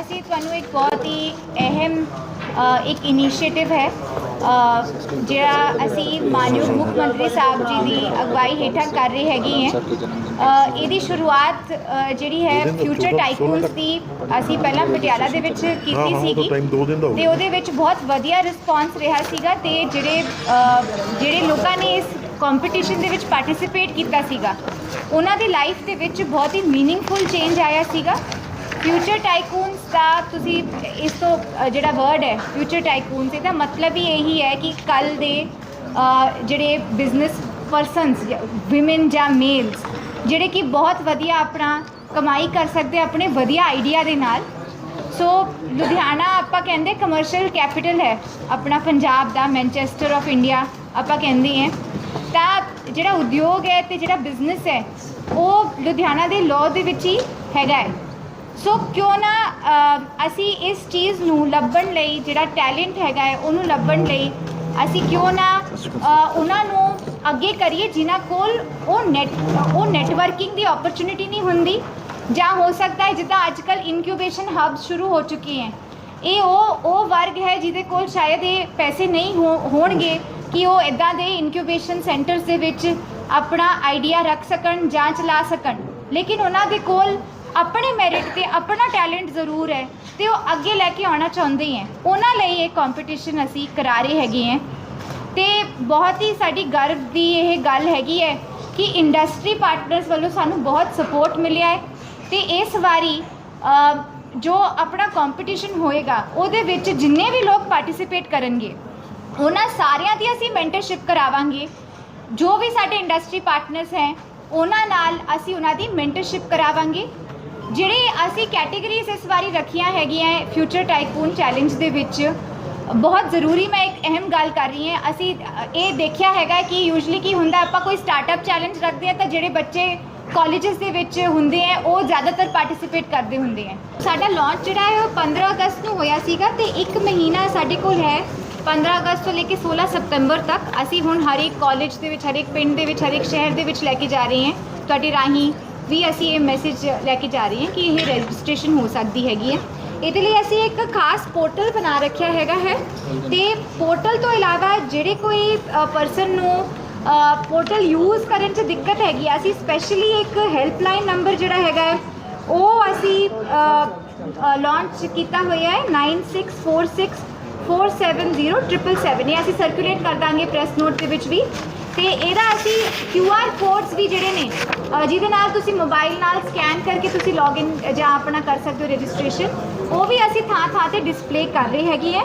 ਅਸੀਂ ਤੁਹਾਨੂੰ ਇੱਕ ਬਹੁਤ ਹੀ ਅਹਿਮ ਇੱਕ ਇਨੀਸ਼ੀਏਟਿਵ ਹੈ। ਜਿਹੜਾ ਅਸੀਂ ਮਾਨਯੋਗ ਮੁੱਖ ਮੰਤਰੀ ਸਾਹਿਬ ਜੀ ਦੀ ਅਗਵਾਈ ਹੇਠਾਂ ਕਰ ਰਹੇ ਹੈਗੇ ਹੈ। ਇਹਦੀ ਸ਼ੁਰੂਆਤ ਜਿਹੜੀ ਹੈ ਫਿਊਚਰ ਟਾਈਕੂਨਸ ਦੀ ਅਸੀਂ ਪਹਿਲਾਂ ਪਟਿਆਲਾ ਦੇ ਵਿੱਚ ਕੀਤੀ ਸੀਗੀ ਤਾਂ ਟਾਈਮ 2 ਦਿਨ ਦਾ ਹੋ ਤੇ ਗਿਆ। ਉਹਦੇ ਵਿੱਚ ਬਹੁਤ ਵਧੀਆ ਰਿਸਪਾਂਸ ਰਿਹਾ ਸੀਗਾ ਤੇ ਜਿਹੜੇ ਜਿਹੜੇ ਲੋਕਾਂ ਨੇ ਇਸ ਕੰਪੀਟੀਸ਼ਨ ਦੇ ਵਿੱਚ ਪਾਰਟਿਸਿਪੇਟ ਕੀਤਾ ਸੀਗਾ ਉਹਨਾਂ ਦੀ ਲਾਈਫ ਦੇ ਵਿੱਚ ਬਹੁਤ ਹੀ ਮੀਨਿੰਗਫੁਲ ਚੇਂਜ ਆਇਆ ਸੀਗਾ। ਫਿਊਚਰ ਟਾਈਕੂਨਸ ਤਾਂ ਤੁਸੀਂ ਇਸ ਤੋਂ ਅ, ਜਿਹੜਾ ਵਰਡ ਹੈ ਫਿਊਚਰ ਟਾਈਕੂਨਸ ਇਹਦਾ ਮਤਲਬ ਹੀ ਇਹੀ ਹੈ ਕਿ ਕੱਲ ਦੇ ਅ, ਜਿਹੜੇ ਬਿਜ਼ਨਸ ਪਰਸਨਸ ਔਮਨ ਜਾਂ ਮੇਲਸ ਜਿਹੜੇ ਕਿ ਬਹੁਤ ਵਧੀਆ ਆਪਣਾ ਕਮਾਈ ਕਰ ਸਕਦੇ ਆਪਣੇ ਵਧੀਆ ਆਈਡੀਆ ਦੇ ਨਾਲ। ਸੋ ਲੁਧਿਆਣਾ ਆਪਾਂ ਕਹਿੰਦੇ ਕਮਰਸ਼ੀਅਲ ਕੈਪੀਟਲ ਹੈ ਆਪਣਾ ਪੰਜਾਬ ਦਾ ਮੈਨਚੈਸਟਰ ਆਫ ਇੰਡੀਆ ਆਪਾਂ ਕਹਿੰਦੇ ਹਾਂ। ਤਾਂ ਜਿਹੜਾ ਉਦਯੋਗ ਹੈ ਤੇ ਜਿਹੜਾ ਬਿਜ਼ਨਸ ਹੈ ਉਹ ਲੁਧਿਆਣਾ ਦੇ ਲਾਅ ਦੇ ਵਿੱਚ ਹੀ ਹੈਗਾ ਹੈ। ਸੋ ਕਿਉਂ ਨਾ ਅਸੀਂ ਇਸ ਚੀਜ਼ ਨੂੰ ਲੱਭਣ ਲਈ ਜਿਹੜਾ ਟੈਲੈਂਟ ਹੈਗਾ ਹੈ, ਉਹਨੂੰ ਲੱਭਣ ਲਈ ਅਸੀਂ ਕਿਉਂ ਨਾ ਉਹਨਾਂ ਨੂੰ ਅੱਗੇ ਕਰੀਏ ਜਿਨ੍ਹਾਂ ਕੋਲ ਉਹ ਨੈਟ ਉਹ ਨੈਟਵਰਕਿੰਗ ਦੀ ਓਪਰਚੁਨਿਟੀ ਨਹੀਂ ਹੁੰਦੀ। ਜਾਂ ਹੋ ਸਕਦਾ ਹੈ ਜਿੱਦਾਂ ਅੱਜ ਕੱਲ ਇਨਕਿਊਬੇਸ਼ਨ ਹਬ ਸ਼ੁਰੂ ਹੋ ਚੁੱਕੀ ਹੈ। ਇਹ ਉਹ ਉਹ ਵਰਗ ਹੈ ਜਿਹਦੇ ਕੋਲ ਸ਼ਾਇਦ ਇਹ ਪੈਸੇ ਨਹੀਂ ਹੋਣਗੇ ਕਿ ਉਹ ਇਦਾਂ ਦੇ ਇਨਕਿਊਬੇਸ਼ਨ ਸੈਂਟਰਸ ਦੇ ਵਿੱਚ ਆਪਣਾ ਆਈਡੀਆ ਰੱਖ ਸਕਣ ਜਾਂ ਚਲਾ ਸਕਣ। ਲੇਕਿਨ ਉਹਨਾਂ ਦੇ ਕੋਲ ਆਪਣੇ ਮੈਰਿਟ ਤੇ ਆਪਣਾ ਟੈਲੈਂਟ ਜ਼ਰੂਰ ਹੈ ਤੇ ਉਹ ਅੱਗੇ ਲੈ ਕੇ ਆਉਣਾ ਚਾਹੁੰਦੇ ਹੈ। ਉਹਨਾਂ ਲਈ ਇਹ ਕੰਪੀਟੀਸ਼ਨ ਅਸੀਂ ਕਰਾ ਰਹੇ ਹੈਗੇ ਹੈ। ਤੇ ਬਹੁਤ ਹੀ ਸਾਡੀ ਗਰਵ ਦੀ ਇਹ ਗੱਲ ਹੈਗੀ ਹੈ ਕਿ ਇੰਡਸਟਰੀ ਪਾਰਟਨਰਸ ਵੱਲੋਂ ਸਾਨੂੰ ਬਹੁਤ ਸਪੋਰਟ ਮਿਲਿਆ ਹੈ। ਤੇ ਇਸ ਵਾਰੀ ਜੋ ਆਪਣਾ ਕੰਪੀਟੀਸ਼ਨ ਹੋਏਗਾ, ਉਹਦੇ ਵਿੱਚ ਜਿੰਨੇ ਵੀ ਲੋਕ ਪਾਰਟਿਸਿਪੇਟ ਕਰਨਗੇ, ਉਹਨਾਂ ਸਾਰਿਆਂ ਦੀ ਅਸੀਂ ਮੈਂਟਰਸ਼ਿਪ ਕਰਾਵਾਂਗੇ। ਜੋ ਵੀ ਸਾਡੇ ਇੰਡਸਟਰੀ ਪਾਰਟਨਰਸ ਹੈ, ਉਹਨਾਂ ਨਾਲ ਅਸੀਂ ਉਹਨਾਂ ਦੀ ਮੈਂਟਰਸ਼ਿਪ ਕਰਾਵਾਂਗੇ। ਜਿਹੜੇ ਅਸੀਂ ਕੈਟੇਗਰੀਜ਼ ਇਸ ਵਾਰੀ ਰੱਖੀਆਂ ਹੈਗੀਆਂ ਫਿਊਚਰ ਟਾਈਕੂਨ ਚੈਲੰਜ ਦੇ ਵਿੱਚ, ਬਹੁਤ ਜ਼ਰੂਰੀ ਮੈਂ ਇੱਕ ਅਹਿਮ ਗੱਲ ਕਰ ਰਹੀ ਹਾਂ। ਅਸੀਂ ਇਹ ਦੇਖਿਆ ਹੈਗਾ ਕਿ ਯੂਜੂਲੀ ਕੀ ਹੁੰਦਾ, ਆਪਾਂ ਕੋਈ ਸਟਾਰਟਅਪ ਚੈਲੰਜ ਰੱਖਦੇ ਆ ਤਾਂ ਜਿਹੜੇ ਬੱਚੇ ਕਾਲਜਸ ਦੇ ਵਿੱਚ ਹੁੰਦੇ ਆ ਉਹ ਜ਼ਿਆਦਾਤਰ ਪਾਰਟਿਸਿਪੇਟ ਕਰਦੇ ਹੁੰਦੇ ਆ ਸਾਡਾ ਲਾਂਚ ਜਿਹੜਾ ਹੈ ਉਹ 15 ਅਗਸਤ ਨੂੰ ਹੋਇਆ ਸੀਗਾ ਤੇ ਇੱਕ ਮਹੀਨਾ ਸਾਡੇ ਕੋਲ ਹੈ। 15 ਅਗਸਤ ਤੋਂ ਲੈ ਕੇ 16 ਸਤੰਬਰ ਤੱਕ ਅਸੀਂ ਹੁਣ ਹਰ ਇੱਕ ਕਾਲਜ ਦੇ ਵਿੱਚ ਹਰ ਇੱਕ ਪਿੰਡ ਦੇ ਵਿੱਚ ਹਰ ਇੱਕ ਸ਼ਹਿਰ ਦੇ ਵਿੱਚ ਲੈ ਕੇ ਜਾ ਰਹੇ ਹਾਂ। ਤੁਹਾਡੇ ਰਾਹੀਂ ਵੀ ਅਸੀਂ ਇਹ ਮੈਸੇਜ ਲੈ ਕੇ ਜਾ ਰਹੇ ਹਾਂ ਕਿ ਇਹ ਰਜਿਸਟ੍ਰੇਸ਼ਨ ਹੋ ਸਕਦੀ ਹੈਗੀ ਹੈ ਇਹਦੇ ਲਈ ਅਸੀਂ ਇੱਕ ਖਾਸ ਪੋਰਟਲ ਬਣਾ ਰੱਖਿਆ ਹੈਗਾ ਹੈ। ਤੇ ਪੋਰਟਲ ਤੋਂ ਇਲਾਵਾ ਜਿਹੜੇ ਕੋਈ ਪਰਸਨ ਨੂੰ ਪੋਰਟਲ ਯੂਜ਼ ਕਰਨ 'ਚ ਦਿੱਕਤ ਹੈਗੀ ਆ, ਅਸੀਂ ਸਪੈਸ਼ਲੀ ਇੱਕ ਹੈਲਪਲਾਈਨ ਨੰਬਰ ਜਿਹੜਾ ਹੈਗਾ ਹੈ, ਉਹ ਅਸੀਂ ਲਾਂਚ ਕੀਤਾ ਹੋਇਆ ਹੈ 9646 470777 ਇਹ ਅਸੀਂ ਸਰਕੂਲੇਟ ਕਰ ਦਾਂਗੇ ਪ੍ਰੈਸ ਨੋਟ ਦੇ ਵਿੱਚ ਵੀ। ਤੇ ਇਹਦਾ ਅਸੀਂ ਕਿਊ ਆਰ ਕੋਡਸ ਵੀ ਜਿਹੜੇ ਨੇ ਜਿਹਦੇ ਨਾਲ ਤੁਸੀਂ ਮੋਬਾਈਲ ਨਾਲ ਸਕੈਨ ਕਰਕੇ ਤੁਸੀਂ ਲੌਗਇਨ ਜਾਂ ਆਪਣਾ ਕਰ ਸਕਦੇ ਹੋ ਰਜਿਸਟ੍ਰੇਸ਼ਨ ਉਹ ਵੀ ਅਸੀਂ ਥਾਂ ਥਾਂ ਤੇ ਡਿਸਪਲੇ ਕਰ ਰਹੇ ਹੈਗੀ ਹੈ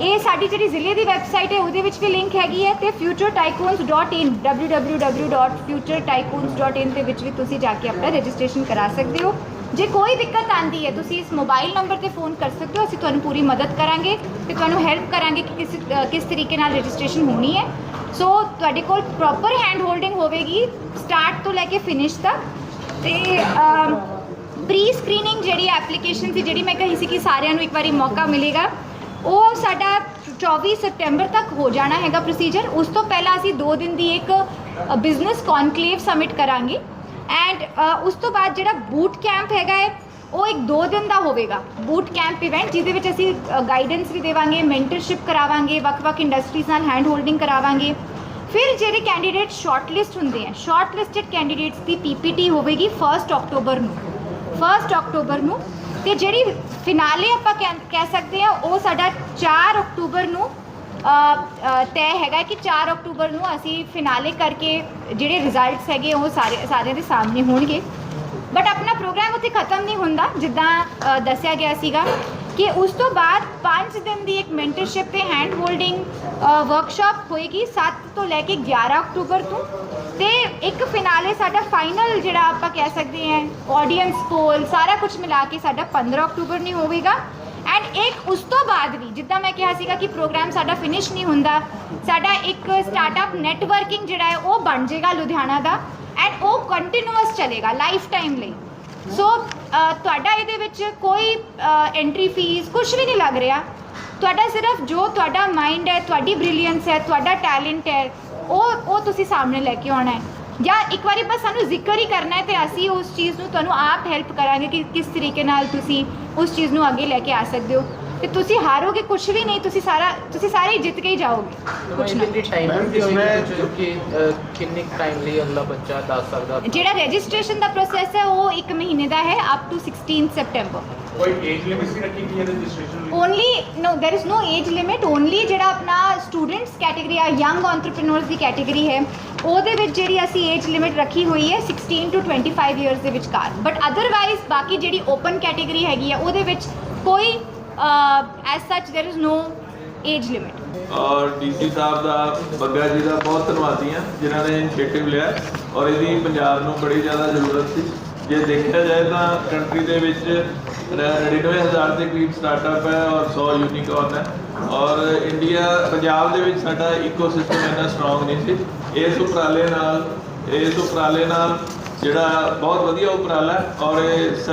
ਇਹ ਸਾਡੀ ਜਿਹੜੀ ਜ਼ਿਲ੍ਹੇ ਦੀ ਵੈਬਸਾਈਟ ਹੈ, ਉਹਦੇ ਵਿੱਚ ਵੀ ਲਿੰਕ ਹੈਗੀ ਹੈ ਤੇ futuretycoons.in www.futuretycoons.in ਦੇ ਵਿੱਚ ਵੀ ਤੁਸੀਂ ਜਾ ਕੇ ਆਪਣਾ ਰਜਿਸਟ੍ਰੇਸ਼ਨ ਕਰਾ ਸਕਦੇ ਹੋ। ਜੇ ਕੋਈ ਦਿੱਕਤ ਆਂਦੀ ਹੈ, ਤੁਸੀਂ ਇਸ ਮੋਬਾਈਲ ਨੰਬਰ ਤੇ ਫੋਨ ਕਰ ਸਕਦੇ ਹੋ, ਅਸੀਂ ਤੁਹਾਨੂੰ ਪੂਰੀ ਮਦਦ ਕਰਾਂਗੇ ਤੇ ਤੁਹਾਨੂੰ ਹੈਲਪ ਕਰਾਂਗੇ ਕਿ ਕਿਸ ਕਿਸ ਤਰੀਕੇ ਨਾਲ ਰਜਿਸਟ੍ਰੇਸ਼ਨ ਹੋਣੀ ਹੈ। ਸੋ ਤੁਹਾਡੇ ਕੋਲ ਪ੍ਰੋਪਰ ਹੈਂਡ ਹੋਲਡਿੰਗ ਹੋਵੇਗੀ ਸਟਾਰਟ ਤੋਂ ਲੈ ਕੇ ਫਿਨਿਸ਼ ਤੱਕ। ਤੇ ਪ੍ਰੀ ਸਕਰੀਨਿੰਗ ਜਿਹੜੀ ਐਪਲੀਕੇਸ਼ਨ ਸੀ, ਜਿਹੜੀ ਮੈਂ ਕਹੀ ਸੀ ਕਿ ਸਾਰਿਆਂ ਨੂੰ ਇੱਕ ਵਾਰੀ ਮੌਕਾ ਮਿਲੇਗਾ, ਉਹ ਸਾਡਾ 24 ਸਤੰਬਰ ਤੱਕ ਹੋ ਜਾਣਾ ਹੈਗਾ ਪ੍ਰੋਸੀਜਰ ਉਸ ਤੋਂ ਪਹਿਲਾਂ ਅਸੀਂ 2 ਦਿਨ ਦੀ ਇੱਕ ਬਿਜ਼ਨਸ ਕਨਕਲੇਵ ਸਬਮਿਟ ਕਰਾਂਗੇ। ਐਂਡ ਉਸ ਤੋਂ ਬਾਅਦ ਜਿਹੜਾ ਬੂਟ ਕੈਂਪ ਹੈਗਾ ਹੈ ਉਹ ਇੱਕ 2 ਦਿਨ ਦਾ ਹੋਵੇਗਾ। ਬੂਟ ਕੈਂਪ ਇਵੈਂਟ ਜਿਹਦੇ ਵਿੱਚ ਅਸੀਂ ਗਾਈਡੈਂਸ ਵੀ ਦੇਵਾਂਗੇ ਮੈਂਟਰਸ਼ਿਪ ਕਰਾਵਾਂਗੇ ਵੱਖ-ਵੱਖ ਇੰਡਸਟਰੀਜ਼ ਨਾਲ ਹੈਂਡ ਹੋਲਡਿੰਗ ਕਰਾਵਾਂਗੇ। ਫਿਰ ਜਿਹੜੇ ਕੈਂਡੀਡੇਟ ਸ਼ਾਰਟਲਿਸਟ ਹੁੰਦੇ ਆ ਸ਼ਾਰਟਲਿਸਟਡ ਕੈਂਡੀਡੇਟਸ ਦੀ ਪੀਪੀਟੀ ਹੋਵੇਗੀ 1 ਅਕਤੂਬਰ ਨੂੰ। 1 ਅਕਤੂਬਰ ਨੂੰ ਤੇ ਜਿਹੜੀ ਫਿਨਾਲੇ ਆਪਾਂ ਕਹਿ ਕਹਿ ਸਕਦੇ ਆ ਉਹ ਸਾਡਾ 4 ਅਕਤੂਬਰ ਨੂੰ ਅ, ਤੈਅ ਹੈਗਾ ਕਿ 4 ਅਕਤੂਬਰ ਨੂੰ ਅਸੀਂ ਫਿਨਾਲੇ ਕਰਕੇ ਜਿਹੜੇ ਰਿਜ਼ਲਟਸ ਹੈਗੇ ਉਹ ਸਾਰੇ ਸਾਰਿਆਂ ਦੇ ਸਾਹਮਣੇ ਹੋਣਗੇ। ਬਟ ਆਪਣਾ ਪ੍ਰੋਗਰਾਮ ਉੱਥੇ ਖਤਮ ਨਹੀਂ ਹੁੰਦਾ, ਜਿੱਦਾਂ ਦੱਸਿਆ ਗਿਆ ਸੀਗਾ ਕਿ ਉਸ ਤੋਂ ਬਾਅਦ 5 ਦਿਨ ਦੀ ਇੱਕ ਮੈਂਟਰਸ਼ਿਪ ਤੇ ਹੈਂਡ ਹੋਲਡਿੰਗ ਵਰਕਸ਼ਾਪ ਹੋਏਗੀ 7 ਤੋਂ ਲੈ ਕੇ 11 ਅਕਤੂਬਰ ਤੋਂ। ਤੇ ਇੱਕ ਫਿਨਾਲੇ ਸਾਡਾ ਫਾਈਨਲ ਜਿਹੜਾ ਆਪਾਂ ਕਹਿ ਸਕਦੇ ਹਾਂ ਆਡੀਅנס ਪੋਲ ਸਾਰਾ ਕੁਝ ਮਿਲਾ ਕੇ ਸਾਡਾ 15 ਅਕਤੂਬਰ ਨਹੀਂ ਹੋਵੇਗਾ। ਐਂਡ ਇੱਕ ਉਸ ਤੋਂ ਬਾਅਦ ਵੀ, ਜਿੱਦਾਂ ਮੈਂ ਕਿਹਾ ਸੀਗਾ ਕਿ ਪ੍ਰੋਗਰਾਮ ਸਾਡਾ ਫਿਨਿਸ਼ ਨਹੀਂ ਹੁੰਦਾ, ਸਾਡਾ ਇੱਕ ਸਟਾਰਟਅਪ ਨੈਟਵਰਕਿੰਗ ਜਿਹੜਾ ਹੈ, ਉਹ ਬਣ ਜਾਏਗਾ ਲੁਧਿਆਣਾ ਦਾ। ਉਹ ਕੰਟੀਨਿਊਸ ਚੱਲੇਗਾ ਲਾਈਫ ਟਾਈਮ ਲਈ ਸੋ ਤੁਹਾਡਾ ਇਹਦੇ ਵਿੱਚ ਕੋਈ ਐਂਟਰੀ ਫੀਸ ਕੁਝ ਵੀ ਨਹੀਂ ਲੱਗ ਰਿਹਾ। ਤੁਹਾਡਾ ਸਿਰਫ ਜੋ ਤੁਹਾਡਾ ਮਾਈਂਡ ਹੈ, ਤੁਹਾਡੀ ਬ੍ਰਿਲੀਅੰਸ ਹੈ, ਤੁਹਾਡਾ ਟੈਲੈਂਟ ਹੈ, ਉਹ ਉਹ ਤੁਸੀਂ ਸਾਹਮਣੇ ਲੈ ਕੇ ਆਉਣਾ ਹੈ। ਜਾਂ ਇੱਕ ਵਾਰੀ ਬਸ ਸਾਨੂੰ ਜ਼ਿਕਰ ਹੀ ਕਰਨਾ ਹੈ ਤੇ ਅਸੀਂ ਉਸ ਚੀਜ਼ ਨੂੰ ਤੁਹਾਨੂੰ ਆਪ ਹੈਲਪ ਕਰਾਂਗੇ ਕਿ ਕਿਸ ਤਰੀਕੇ ਨਾਲ ਤੁਸੀਂ ਉਸ ਚੀਜ਼ ਨੂੰ ਅੱਗੇ ਲੈ ਕੇ ਆ ਸਕਦੇ ਹੋ। ਤੇ ਤੁਸੀਂ ਹਾਰੋਗੇ ਕੁਝ ਵੀ ਨਹੀਂ ਤੁਸੀਂ ਸਾਰਾ ਤੁਸੀਂ ਸਾਰੇ ਹੀ ਜਿੱਤ ਕੇ ਹੀ ਜਾਓਗੇ ਕੁਝ ਨਾ ਕਿੰਨੀ ਟਾਈਮ ਹੁੰਦੀ ਹੋਈ ਕਿ ਕਿੰਨੇ ਟਾਈਮ ਲਈ ਅਗਲਾ ਬੱਚਾ ਦੱਸ ਸਕਦਾ ਜਿਹੜਾ ਰਜਿਸਟ੍ਰੇਸ਼ਨ ਦਾ ਪ੍ਰੋਸੈਸ ਹੈ ਉਹ 1 ਮਹੀਨੇ ਦਾ ਹੈ ਅਪ ਟੂ 16 ਸੈਪਟੈਂਬਰ ਕੋਈ ਏਜ ਲਿਮਿਟ ਸੀ ਰੱਖੀ ਗਈ ਹੈ ਰਜਿਸਟ੍ਰੇਸ਼ਨ ਲਈ only no there is no age limit only ਜਿਹੜਾ ਆਪਣਾ ਸਟੂਡੈਂਟਸ ਕੈਟਾਗਰੀ ਆ ਯੰਗ ਐਂਟਰਪ੍ਰੀਨਿਓਰਸ ਦੀ ਕੈਟਾਗਰੀ ਹੈ ਉਹਦੇ ਵਿੱਚ ਜਿਹੜੀ ਅਸੀਂ ਏਜ ਲਿਮਿਟ ਰੱਖੀ ਹੋਈ ਹੈ 16 ਟੂ 25 ਇਅਰਸ ਦੇ ਵਿਚਕਾਰ ਬਟ ਅਦਰਵਾਈਜ਼ ਬਾਕੀ ਜਿਹੜੀ ਓਪਨ ਕੈਟਾਗਰੀ ਹੈਗੀ ਆ ਉਹਦੇ ਵਿੱਚ ਕੋਈ ਐਸ ਸੱਚ there is no age limit ਔਰ ਡੀਸੀ ਸਾਹਿਬ ਦਾ ਬੱਗਾ ਜੀ ਦਾ ਬਹੁਤ ਧੰਨਵਾਦੀ ਹਾਂ ਜਿਨ੍ਹਾਂ ਨੇ ਇਨੀਸ਼ੀਏਟਿਵ ਲਿਆ ਔਰ ਇਹਦੀ ਪੰਜਾਬ ਨੂੰ ਬੜੀ ਜ਼ਿਆਦਾ ਜ਼ਰੂਰਤ ਸੀ ਜੇ ਦੇਖਿਆ ਜਾਏ ਤਾਂ ਕੰਟਰੀ ਦੇ ਵਿੱਚ 99000 ਦੇ ਕਰੀਬ ਸਟਾਰਟਅਪ ਹੈ ਔਰ 100 ਯੂਨੀਕੌਰਨ ਹੈ ਔਰ ਇੰਡੀਆ ਪੰਜਾਬ ਦੇ ਵਿੱਚ ਸਾਡਾ ਇਕੋਸਿਸਟਮ ਇੰਨਾ ਸਟਰੋਂਗ ਨਹੀਂ ਸੀ ਇਸ ਉਪਰਾਲੇ ਨਾਲ ਇਸ ਉਪਰਾਲੇ ਨਾਲ ਜਿਹੜਾ ਬਹੁਤ ਵਧੀਆ ਉਪਰਾਲਾ ਹੈ ਔਰ ਇਸ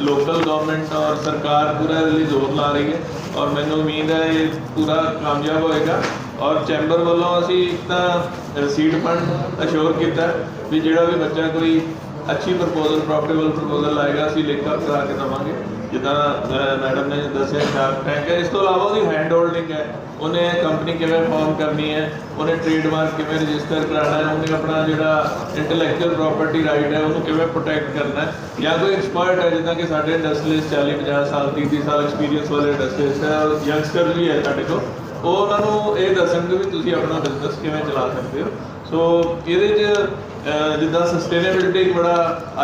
ਲੋਕਲ ਗਵਰਨਮੈਂਟ ਔਰ ਸਰਕਾਰ ਪੂਰਾ ਇਹਦੇ ਲਈ ਜ਼ੋਰ ਲਾ ਰਹੀ ਹੈ ਔਰ ਮੈਨੂੰ ਉਮੀਦ ਹੈ ਇਹ ਪੂਰਾ ਕਾਮਯਾਬ ਹੋਏਗਾ ਔਰ ਚੈਂਬਰ ਵੱਲੋਂ ਅਸੀਂ ਇੱਕ ਤਾਂ ਸੀਡ ਫੰਡ ਅਸ਼ੋਰ ਕੀਤਾ ਵੀ ਜਿਹੜਾ ਵੀ ਬੱਚਾ ਕੋਈ ਅੱਛੀ ਪ੍ਰਪੋਜ਼ਲ ਪ੍ਰੋਫਿਟੇਬਲ ਪ੍ਰਪੋਜ਼ਲ ਲਾਏਗਾ, ਅਸੀਂ ਲਿਖ ਕੇ ਕਰਾ ਕੇ ਦੇਵਾਂਗੇ। ਜਿੱਦਾਂ ਮੈਡਮ ਨੇ ਦੱਸਿਆ ਸ਼ਾਰਕ ਟੈਂਕ ਹੈ। ਇਸ ਤੋਂ ਇਲਾਵਾ ਉਹਦੀ ਹੈਂਡ ਹੋਲਡਿੰਗ ਹੈ। ਉਹਨੇ ਕੰਪਨੀ ਕਿਵੇਂ ਫਾਰਮ ਕਰਨੀ ਹੈ, ਉਹਨੇ ਟ੍ਰੇਡਮਾਰਕ ਕਿਵੇਂ ਰਜਿਸਟਰ ਕਰਾਉਣਾ ਹੈ, ਉਹਨੇ ਆਪਣਾ ਜਿਹੜਾ ਇੰਟੈਲੈਕਚੁਅਲ ਪ੍ਰਾਪਰਟੀ ਰਾਈਟ ਹੈ, ਉਹਨੂੰ ਕਿਵੇਂ ਪ੍ਰੋਟੈਕਟ ਕਰਨਾ ਹੈ। ਜਾਂ ਕੋਈ ਐਕਸਪਰਟ ਹੈ, ਜਿੱਦਾਂ ਕਿ ਸਾਡੇ ਇੰਡਸਟਰੀਅਲਿਸਟ 40 50 ਸਾਲ 30 30 ਸਾਲ ਐਕਸਪੀਰੀਅੰਸ ਵਾਲੇ ਇੰਡਸਟਰੀਅਲਿਸਟ ਹੈ ਔਰ ਯੰਗਸਟਰ ਵੀ ਹੈ ਸਾਡੇ ਕੋਲ। ਉਹ ਉਹਨਾਂ ਨੂੰ ਇਹ ਦੱਸਣਗੇ ਵੀ ਤੁਸੀਂ ਆਪਣਾ ਬਿਜ਼ਨਸ ਕਿਵੇਂ ਚਲਾ ਸਕਦੇ ਹੋ। ਸੋ ਇਹਦੇ 'ਚ ਜਿੱਦਾਂ ਸਸਟੇਨੇਬਿਲਟੀ ਬੜਾ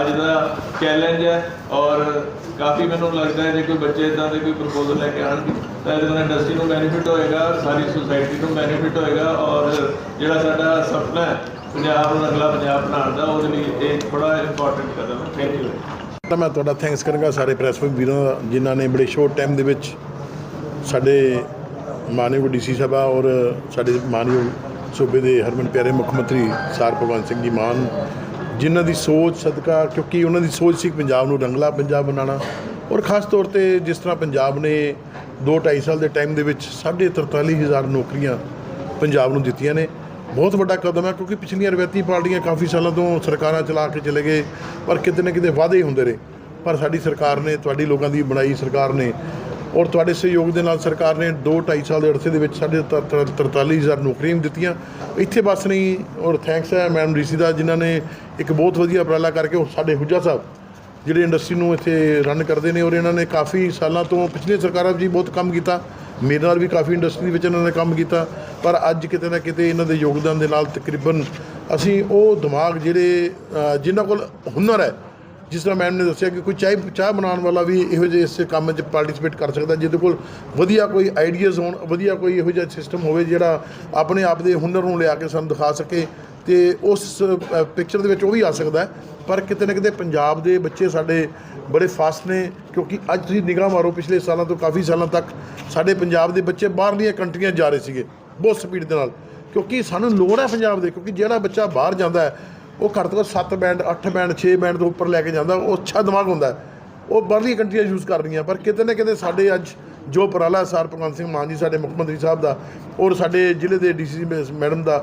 ਅੱਜ ਦਾ ਚੈਲੰਜ ਹੈ ਔਰ ਕਾਫੀ ਮੈਨੂੰ ਲੱਗਦਾ ਹੈ ਜੇ ਕੋਈ ਬੱਚੇ ਇਦਾਂ ਦੇ ਕੋਈ ਪ੍ਰਪੋਜ਼ਲ ਲੈ ਕੇ ਆਉਣਗੇ ਤਾਂ ਇਹਦੇ ਨਾਲ ਇੰਡਸਟਰੀ ਨੂੰ ਬੈਨੀਫਿਟ ਹੋਏਗਾ, ਸਾਰੀ ਸੁਸਾਇਟੀ ਨੂੰ ਬੈਨੀਫਿਟ ਹੋਏਗਾ ਔਰ ਜਿਹੜਾ ਸਾਡਾ ਸੁਪਨਾ ਹੈ ਪੰਜਾਬ ਨੂੰ ਅਗਲਾ ਪੰਜਾਬ ਬਣਾਉਣ ਦਾ, ਉਹਦੇ ਲਈ ਇਹ ਬੜਾ ਇੰਪੋਰਟੈਂਟ ਕਦਮ ਹੈ। ਥੈਂਕ ਯੂ ਤਾਂ ਮੈਂ ਤੁਹਾਡਾ ਥੈਂਕਸ ਕਰਾਂਗਾ ਸਾਰੇ ਪ੍ਰੈਸ ਵੀਰਾਂ ਦਾ, ਜਿਨ੍ਹਾਂ ਨੇ ਬੜੇ ਸ਼ੋਰਟ ਟਾਈਮ ਦੇ ਵਿੱਚ ਸਾਡੇ ਮਾਨਯੋਗ ਡੀਸੀ ਸਭਾ ਔਰ ਸਾਡੇ ਮਾਨਯੋਗ ਸੂਬੇ ਦੇ ਹਰਮਨ ਪਿਆਰੇ ਮੁੱਖ ਮੰਤਰੀ ਸਰ ਭਗਵੰਤ ਸਿੰਘ ਜੀ ਮਾਨ, ਜਿਨ੍ਹਾਂ ਦੀ ਸੋਚ ਸਦਕਾ, ਕਿਉਂਕਿ ਉਹਨਾਂ ਦੀ ਸੋਚ ਸੀ ਪੰਜਾਬ ਨੂੰ ਰੰਗਲਾ ਪੰਜਾਬ ਬਣਾਉਣਾ। ਔਰ ਖਾਸ ਤੌਰ ਤੇ ਜਿਸ ਤਰ੍ਹਾਂ ਪੰਜਾਬ ਨੇ 2.5 ਸਾਲ ਦੇ ਟਾਈਮ ਦੇ ਵਿੱਚ 43000 ਨੌਕਰੀਆਂ ਪੰਜਾਬ ਨੂੰ ਦਿੱਤੀਆਂ ਨੇ। ਬਹੁਤ ਵੱਡਾ ਕਦਮ ਹੈ ਕਿਉਂਕਿ ਪਿਛਲੀਆਂ ਰਵਾਇਤੀ ਪਾਰਟੀਆਂ ਕਾਫੀ ਸਾਲਾਂ ਤੋਂ ਸਰਕਾਰਾਂ ਚਲਾ ਕੇ ਚਲੇ ਗਏ, ਪਰ ਕਿਤੇ ਨਾ ਕਿਤੇ ਵਾਅਦੇ ਹੀ ਹੁੰਦੇ ਰਹੇ। ਪਰ ਸਾਡੀ ਸਰਕਾਰ ਨੇ, ਤੁਹਾਡੀ ਲੋਕਾਂ ਦੀ ਬਣਾਈ ਸਰਕਾਰ ਨੇ ਔਰ ਤੁਹਾਡੇ ਸਹਿਯੋਗ ਦੇ ਨਾਲ ਸਰਕਾਰ ਨੇ 2.5 ਸਾਲ ਦੇ ਅਰਸੇ ਦੇ ਵਿੱਚ ਸਾਡੇ 43000 ਨੌਕਰੀਆਂ ਵੀ ਦਿੱਤੀਆਂ। ਇੱਥੇ ਬਸ ਨਹੀਂ ਔਰ ਥੈਂਕਸ ਹੈ ਮੈਡਮ ਡੀਸੀ ਦਾ ਜਿਨ੍ਹਾਂ ਨੇ ਇੱਕ ਬਹੁਤ ਵਧੀਆ ਉਪਰਾਲਾ ਕਰਕੇ ਉਹ ਸਾਡੇ ਹੁਜਾ ਸਾਹਿਬ ਜਿਹੜੇ ਇੰਡਸਟਰੀ ਨੂੰ ਇੱਥੇ ਰਨ ਕਰਦੇ ਨੇ ਔਰ ਇਹਨਾਂ ਨੇ ਕਾਫੀ ਸਾਲਾਂ ਤੋਂ ਪਿਛਲੇ ਸਰਕਾਰਾਂ 'ਚ ਵੀ ਬਹੁਤ ਕੰਮ ਕੀਤਾ। ਮੇਰੇ ਨਾਲ ਵੀ ਕਾਫੀ ਇੰਡਸਟਰੀ ਵਿੱਚ ਇਹਨਾਂ ਨੇ ਕੰਮ ਕੀਤਾ। ਪਰ ਅੱਜ ਕਿਤੇ ਨਾ ਕਿਤੇ ਇਹਨਾਂ ਦੇ ਯੋਗਦਾਨ ਦੇ ਨਾਲ ਤਕਰੀਬਨ ਅਸੀਂ ਉਹ ਦਿਮਾਗ ਜਿਹੜੇ ਅ, ਜਿਨ੍ਹਾਂ ਕੋਲ ਹੁਨਰ ਹੈ ਜਿਸ ਤਰ੍ਹਾਂ ਮੈਮ ਨੇ ਦੱਸਿਆ ਕਿ ਕੋਈ ਚਾਹ ਚਾਹ ਬਣਾਉਣ ਵਾਲਾ ਵੀ ਇਹੋ ਜਿਹੇ ਇਸ ਕੰਮ 'ਚ ਪਾਰਟਿਸਿਪੇਟ ਕਰ ਸਕਦਾ, ਜਿਹਦੇ ਕੋਲ ਵਧੀਆ ਕੋਈ ਆਈਡੀਆਜ਼ ਹੋਣ, ਵਧੀਆ ਕੋਈ ਇਹੋ ਜਿਹਾ ਸਿਸਟਮ ਹੋਵੇ ਜਿਹੜਾ ਆਪਣੇ ਆਪ ਦੇ ਹੁਨਰ ਨੂੰ ਲਿਆ ਕੇ ਸਾਨੂੰ ਦਿਖਾ ਸਕੇ ਤੇ ਉਸ ਪਿਕਚਰ ਦੇ ਵਿੱਚ ਉਹ ਵੀ ਆ ਸਕਦਾ ਪਰ ਕਿਤੇ ਨਾ ਕਿਤੇ ਪੰਜਾਬ ਦੇ ਬੱਚੇ ਸਾਡੇ ਬੜੇ ਫਾਸਟ ਨੇ, ਕਿਉਂਕਿ ਅੱਜ ਤੁਸੀਂ ਨਿਗਾਹ ਮਾਰੋ, ਪਿਛਲੇ ਸਾਲਾਂ ਤੋਂ ਕਾਫੀ ਸਾਲਾਂ ਤੱਕ ਸਾਡੇ ਪੰਜਾਬ ਦੇ ਬੱਚੇ ਬਾਹਰਲੀਆਂ ਕੰਟਰੀਆਂ ਜਾ ਰਹੇ ਸੀਗੇ, ਬਹੁਤ ਸਪੀਡ ਦੇ ਨਾਲ। ਕਿਉਂਕਿ ਸਾਨੂੰ ਲੋੜ ਹੈ ਪੰਜਾਬ ਦੇ, ਕਿਉਂਕਿ ਜਿਹੜਾ ਬੱਚਾ ਬਾਹਰ ਜਾਂਦਾ ਹੈ ਉਹ ਘੱਟ ਤੋਂ ਘੱਟ 7 ਬੈਂਡ 8 ਬੈਂਡ 6 ਬੈਂਡ ਤੋਂ ਉੱਪਰ ਲੈ ਕੇ ਜਾਂਦਾ, ਉਹ ਅੱਛਾ ਦਿਮਾਗ ਹੁੰਦਾ ਉਹ ਬਾਹਰਲੀਆਂ ਕੰਟਰੀਆਂ ਯੂਜ਼ ਕਰ ਰਹੀਆਂ, ਪਰ ਕਿਤੇ ਨਾ ਕਿਤੇ ਸਾਡੇ ਅੱਜ ਜੋ ਉਪਰਾਲਾ ਸਰ ਭਗਵੰਤ ਸਿੰਘ ਮਾਨ ਜੀ, ਸਾਡੇ ਮੁੱਖ ਮੰਤਰੀ ਸਾਹਿਬ ਦਾ ਔਰ ਸਾਡੇ ਜ਼ਿਲ੍ਹੇ ਦੇ ਡੀਸੀ ਮੈਡਮ ਦਾ,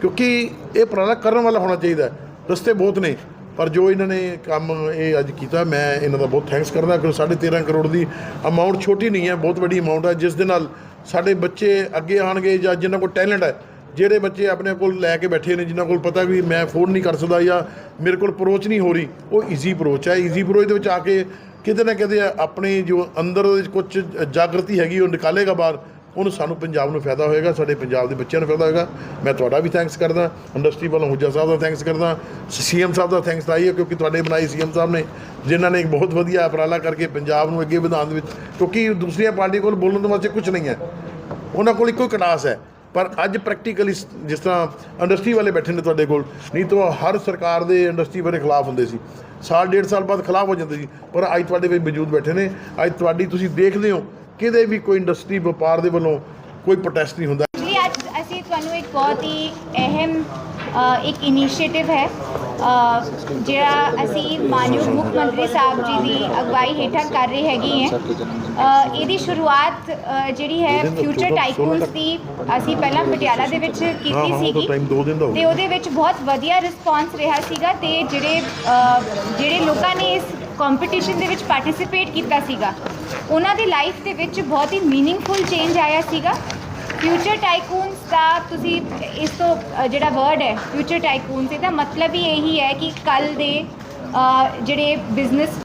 ਕਿਉਂਕਿ ਇਹ ਉਪਰਾਲਾ ਕਰਨ ਵਾਲਾ ਹੋਣਾ ਚਾਹੀਦਾ ਰਸਤੇ ਬਹੁਤ ਨੇ, ਪਰ ਜੋ ਇਹਨਾਂ ਨੇ ਕੰਮ ਇਹ ਅੱਜ ਕੀਤਾ, ਮੈਂ ਇਹਨਾਂ ਦਾ ਬਹੁਤ ਥੈਂਕਸ ਕਰਦਾ ਕਿ 13.5 ਕਰੋੜ ਦੀ ਅਮਾਉਂਟ ਛੋਟੀ ਨਹੀਂ ਹੈ, ਬਹੁਤ ਵੱਡੀ ਅਮਾਉਂਟ ਹੈ, ਜਿਸ ਦੇ ਨਾਲ ਸਾਡੇ ਬੱਚੇ ਅੱਗੇ ਆਣਗੇ ਜਾਂ ਜਿਨ੍ਹਾਂ ਕੋਲ ਟੈਲੈਂਟ ਹੈ ਜਿਹੜੇ ਬੱਚੇ ਆਪਣੇ ਕੋਲ ਲੈ ਕੇ ਬੈਠੇ ਨੇ, ਜਿਨ੍ਹਾਂ ਕੋਲ ਪਤਾ ਵੀ ਮੈਂ ਅਫੋਰਡ ਨਹੀਂ ਕਰ ਸਕਦਾ ਜਾਂ ਮੇਰੇ ਕੋਲ ਅਪਰੋਚ ਨਹੀਂ ਹੋ ਰਹੀ, ਉਹ ਈਜ਼ੀ ਅਪਰੋਚ ਹੈ। ਈਜ਼ੀ ਅਪਰੋਚ ਦੇ ਵਿੱਚ ਆ ਕੇ ਕਿਤੇ ਨਾ ਕਿਤੇ ਆਪਣੀ ਜੋ ਅੰਦਰ ਉਹਦੇ 'ਚ ਕੁਝ ਜਾਗਰਤੀ ਹੈਗੀ, ਉਹ ਨਿਕਾਲੇਗਾ ਬਾਹਰ, ਉਹਨੂੰ ਸਾਨੂੰ ਪੰਜਾਬ ਨੂੰ ਫਾਇਦਾ ਹੋਏਗਾ, ਸਾਡੇ ਪੰਜਾਬ ਦੇ ਬੱਚਿਆਂ ਨੂੰ ਫਾਇਦਾ ਹੋਏਗਾ। ਮੈਂ ਤੁਹਾਡਾ ਵੀ ਥੈਂਕਸ ਕਰਦਾ, ਇੰਡਸਟਰੀ ਵੱਲੋਂ ਹੁਜਾ ਸਾਹਿਬ ਦਾ ਥੈਂਕਸ ਕਰਦਾ, ਸੀਐਮ ਸਾਹਿਬ ਦਾ ਥੈਂਕਸ ਤਾਂ ਹੀ ਹੈ ਕਿਉਂਕਿ ਤੁਹਾਡੇ ਬਣਾਈ ਸੀਐਮ ਸਾਹਿਬ ਨੇ, ਜਿਨ੍ਹਾਂ ਨੇ ਇੱਕ ਬਹੁਤ ਵਧੀਆ ਉਪਰਾਲਾ ਕਰਕੇ ਪੰਜਾਬ ਨੂੰ ਅੱਗੇ ਵਧਾਉਣ ਦੇ ਵਿੱਚ, ਕਿਉਂਕਿ ਦੂਸਰੀਆਂ ਪਾਰਟੀ ਕੋਲ ਬੋਲਣ ਦੇ ਵਾਸਤੇ ਕੁਝ ਨਹੀਂ ਹੈ। ਉਹਨਾਂ ਕੋਲ ਇੱਕੋ ਕਟਾਸ ਹੈ। ਪਰ ਅੱਜ ਪ੍ਰੈਕਟੀਕਲੀ ਜਿਸ ਤਰ੍ਹਾਂ ਇੰਡਸਟਰੀ ਵਾਲੇ ਬੈਠੇ ਨੇ ਤੁਹਾਡੇ ਕੋਲ, ਨਹੀਂ ਤਾਂ ਹਰ ਸਰਕਾਰ ਦੇ ਇੰਡਸਟਰੀ ਬਾਰੇ ਖਿਲਾਫ ਹੁੰਦੇ ਸੀ। ਸਾਲ, ਡੇਢ ਸਾਲ ਬਾਅਦ ਖਿਲਾਫ ਹੋ ਜਾਂਦੇ ਸੀ, ਪਰ ਅੱਜ ਤੁਹਾਡੇ ਵਿੱਚ ਮੌਜੂਦ ਬੈਠੇ ਨੇ, ਅੱਜ ਤੁਹਾਡੀ ਤੁਸੀਂ ਦੇਖਦੇ ਹੋ, ਕਿਤੇ ਵੀ ਕੋਈ ਇੰਡਸਟਰੀ ਵਪਾਰ ਦੇ ਵੱਲੋਂ ਕੋਈ ਪ੍ਰੋਟੈਸਟ ਨਹੀਂ ਹੁੰਦਾ। ਜੀ, ਅੱਜ ਅਸੀਂ ਤੁਹਾਨੂੰ ਇੱਕ ਬਹੁਤ ਹੀ ਅਹਿਮ ਇੱਕ ਇਨੀਸ਼ੀਏਟਿਵ ਹੈ ਜਿਹੜਾ ਅਸੀਂ ਮਾਨਯੋਗ ਮੁੱਖ ਮੰਤਰੀ ਸਾਹਿਬ ਜੀ ਦੀ ਅਗਵਾਈ ਹੇਠਾਂ ਕਰ ਰਹੇ ਹੈਗੇ ਹੈ। ਇਹਦੀ ਸ਼ੁਰੂਆਤ ਜਿਹੜੀ ਹੈ ਫਿਊਚਰ ਟਾਈਕੂਨਸ ਦੀ ਅਸੀਂ ਪਹਿਲਾਂ ਪਟਿਆਲਾ ਦੇ ਵਿੱਚ ਕੀਤੀ ਸੀਗੀ। ਟਾਈਮ 2 ਦਿਨ ਦਾ ਹੋ ਤੇ ਉਹਦੇ ਵਿੱਚ ਬਹੁਤ ਵਧੀਆ ਰਿਸਪਾਂਸ ਰਿਹਾ ਸੀਗਾ ਤੇ ਜਿਹੜੇ ਜਿਹੜੇ ਲੋਕਾਂ ਨੇ ਇਸ ਕੰਪੀਟੀਸ਼ਨ ਦੇ ਵਿੱਚ ਪਾਰਟਿਸਿਪੇਟ ਕੀਤਾ ਸੀਗਾ ਉਹਨਾਂ ਦੀ ਲਾਈਫ ਦੇ ਵਿੱਚ ਬਹੁਤ ਹੀ ਮੀਨਿੰਗਫੁਲ ਚੇਂਜ ਆਇਆ ਸੀਗਾ। ਫਿਊਚਰ ਟਾਈਕੂਨਸ ਦਾ ਤੁਸੀਂ ਇਸ ਤੋਂ ਅ, ਜਿਹੜਾ ਵਰਡ ਹੈ ਫਿਊਚਰ ਟਾਈਕੂਨਸ ਇਹਦਾ ਮਤਲਬ ਹੀ ਇਹੀ ਹੈ ਕਿ ਕੱਲ ਦੇ ਅ, ਜਿਹੜੇ ਬਿਜ਼ਨਸ